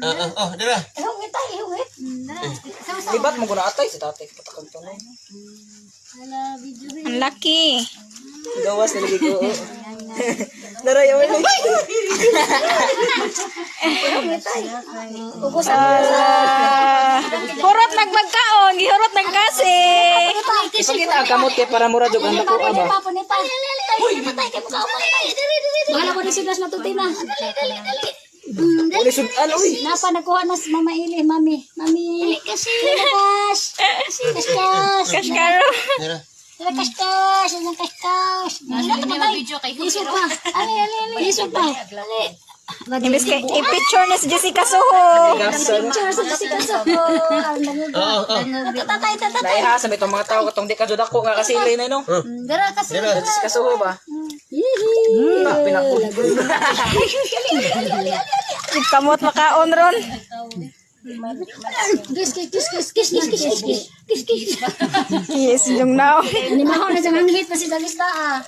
Oh, oh, oh, dala. Ihungit ay, ihungit. Libat mo guna atay si tatay. Patakang tunay. Ang laki. Gawas nalagi ko. Daray, awal na. Ihungit ay. Ugos ang Hurot nagmagkaon, gihurot ng kasi. Ipakita ang kamot kay para mura jog ang dako aba. Uy, matay kay mukha. Wala ko ni siblas na tutina. Dali, dali, dali. Uli sud ano uy. Napa nakuha nas mama ili mami. Mami. Kasi kas. Kasi kas kas. Kas karo. Dala kas kas, dala kas kas. Nasa video kay Lisod pa. Ali ali ali. Lisod pa. Imbis kay i-picture na si Jessica Soho. Picture sa Jessica Soho. Tatatay, tatatay. Dahil ha, sabi itong mga tao, katong di ka ako nga kasi ilay na no. Dara kasi. Dara, Jessica Soho ba? Hihi. Ah, pinakulog. Ali. Kamot makaon ron. Kis, kis, kis, kis, kis, kis, kis, kis, kis, kis, kis. Yes, yung now. Animaho na sa hangit pa si Dalista ah.